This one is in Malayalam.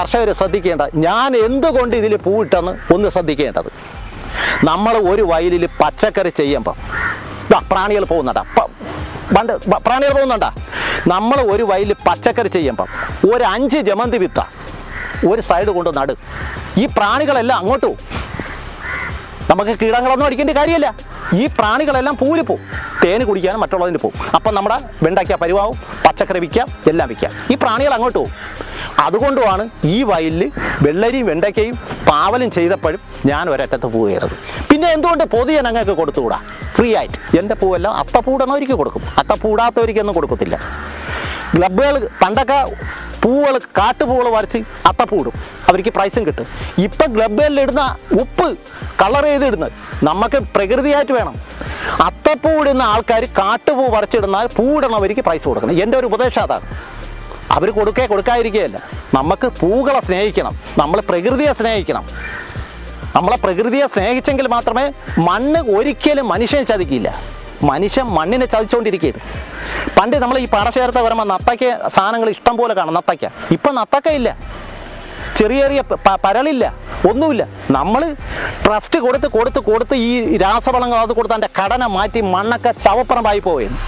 കർഷകർ ശ്രദ്ധിക്കേണ്ട ഞാൻ എന്തുകൊണ്ട് ഇതിൽ പൂവിട്ടെന്ന് ഒന്ന് ശ്രദ്ധിക്കേണ്ടത്? നമ്മൾ ഒരു വയലിൽ പച്ചക്കറി ചെയ്യുമ്പം പ്രാണികൾ പോകുന്നുണ്ടാ പണ്ട് പ്രാണികൾ പോകുന്നുണ്ടാ? നമ്മൾ ഒരു വയലിൽ പച്ചക്കറി ചെയ്യുമ്പം ഒരു അഞ്ച് ജമന്തി വിത്ത ഒരു സൈഡ് കൊണ്ട് നട് ഈ പ്രാണികളെല്ലാം അങ്ങോട്ട് നമുക്ക് കീടങ്ങളൊന്നും അടിക്കേണ്ട കാര്യമില്ല. ഈ പ്രാണികളെല്ലാം പൂവിൽ പോകും തേന് കുടിക്കാനും മറ്റുള്ളതിന് പോകും അപ്പം നമ്മുടെ വെണ്ടയ്ക്ക പരിവാവും പച്ചക്കറി വിൽക്കാം എല്ലാം വിൽക്കാം. ഈ പ്രാണികൾ അങ്ങോട്ട് പോകും അതുകൊണ്ടുമാണ് ഈ വയലിൽ വെള്ളരിയും വെണ്ടയ്ക്കയും പാവലും ചെയ്തപ്പോഴും ഞാൻ ഒരറ്റത്ത് പൂ ചെയ്തത് പിന്നെ എന്തുകൊണ്ട് പൊതുജനങ്ങൾക്ക് കൊടുത്തുകൂടാ? ഫ്രീ ആയിട്ട്. എന്റെ പൂവെല്ലാം അത്തപ്പൂടണവർക്ക് കൊടുക്കും. അത്തപ്പൂടാത്തവർക്കൊന്നും കൊടുക്കത്തില്ല. ക്ലബുകൾ പണ്ടൊക്കെ പൂവുകൾ കാട്ടുപൂവുകൾ വരച്ച് പൂടും. അവർക്ക് പ്രൈസും കിട്ടും. ഇപ്പം ഇടുന്ന ഉപ്പ് കളർ ചെയ്തിടുന്നത് നമുക്ക് പ്രകൃതിയായിട്ട് വേണം. അത്തപ്പൂ ഇടുന്ന ആൾക്കാർ കാട്ടുപൂ വരച്ചിടുന്നാൽ പൂവിടണവർക്ക് പ്രൈസ് കൊടുക്കണം. എന്റെ ഒരു ഉപദേശം അതാണ്. അവർ കൊടുക്കേ കൊടുക്കാതിരിക്കുകയല്ല. നമുക്ക് പൂക്കളെ സ്നേഹിക്കണം നമ്മൾ പ്രകൃതിയെ സ്നേഹിക്കണം. നമ്മളെ പ്രകൃതിയെ സ്നേഹിച്ചെങ്കിൽ മാത്രമേ മണ്ണ് ഒരിക്കലും മനുഷ്യനെ ചതിക്കില്ല. മനുഷ്യൻ മണ്ണിനെ ചതിച്ചുകൊണ്ടിരിക്കുകയാണ് പണ്ട് നമ്മൾ ഈ പാടശേഖരത്തെ വരുമ്പോൾ നത്തയ്ക്ക സാധനങ്ങൾ ഇഷ്ടം പോലെ കാണും നത്തയ്ക്ക. ഇപ്പം നത്തക്കയില്ല ചെറിയ ചെറിയ പരളില്ല ഒന്നുമില്ല. നമ്മൾ ട്രസ്റ്റ് കൊടുത്ത് കൊടുത്ത് കൊടുത്ത് ഈ രാസവളങ്ങൾ അത് കൊടുത്ത് അതിന്റെ ഘടന മാറ്റി മണ്ണൊക്കെ ചവപ്പറമ്പായി പോവുകയാണ്.